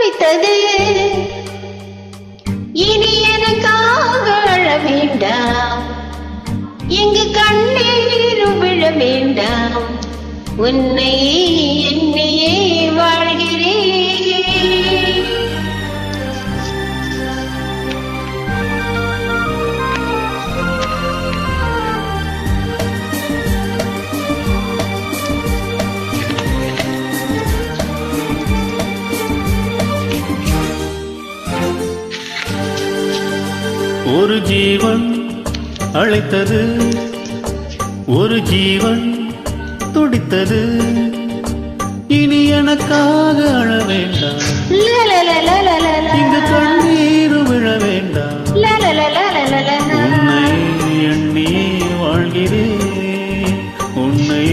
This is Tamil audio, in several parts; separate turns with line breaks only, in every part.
தவித்தது இனி எனக்காக அழ வேண்டாம். இங்கு கண்ணீரும் விழ வேண்டாம். உன்னை
ஒரு ஜீவன் அழைத்தது ஒரு ஜீவன் துடித்தது. இனி எனக்காக அழ வேண்டாம். இந்த கண்ணீர் விழ வேண்டாம் உன்னை எண்ணி வாழ்கிறேன் உன்னை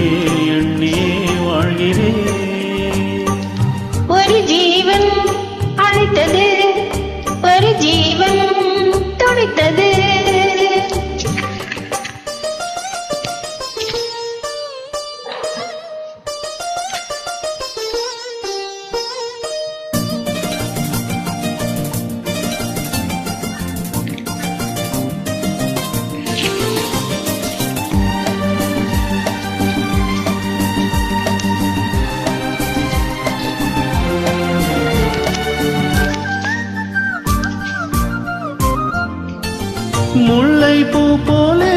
எண்ணி வாழ்கிறேன்
ஒரு ஜீவன் அழைத்தது
পোপলে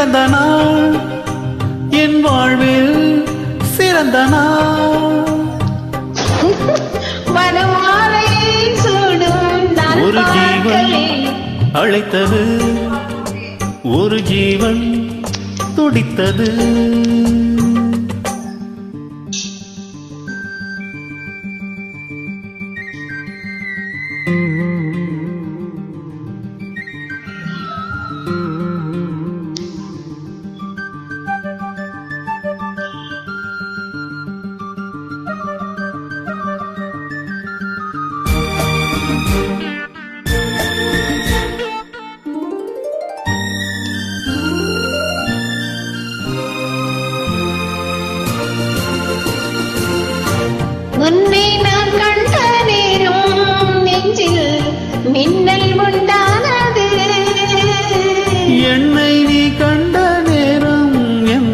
பிறந்த நாள். என் வாழ்வில் சிறந்த நாள். ஒரு ஜீவன். அழைத்தது. ஒரு ஜீவன் துடித்தது.
உன்னை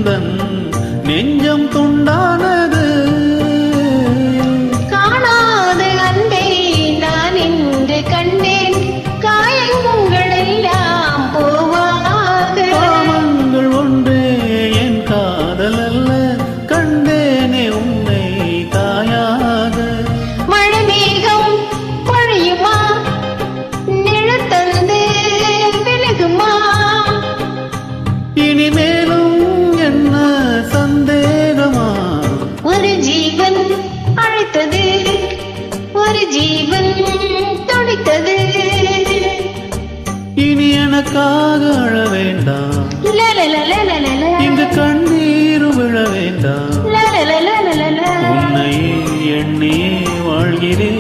எந்தன் நெஞ்சம் துண்டானது.
காணாத அன்பை நான் இன்று கண்டேன். காயங்கள் எல்லாம் போவாக
காமங்கள் ஒன்றே என் காதல் அல்ல கண்டேனே உன்னை தாயாக
மழை மேகம் பொழியுமா நிழத்தந்து விலகுமா
இனிமேலும் எனக்காக அழ வேண்டாம்
லலலலலலல.
இங்கு கண்ணீர் விழ வேண்டாம் உன்னை எண்ணி வாழ்கிறேன்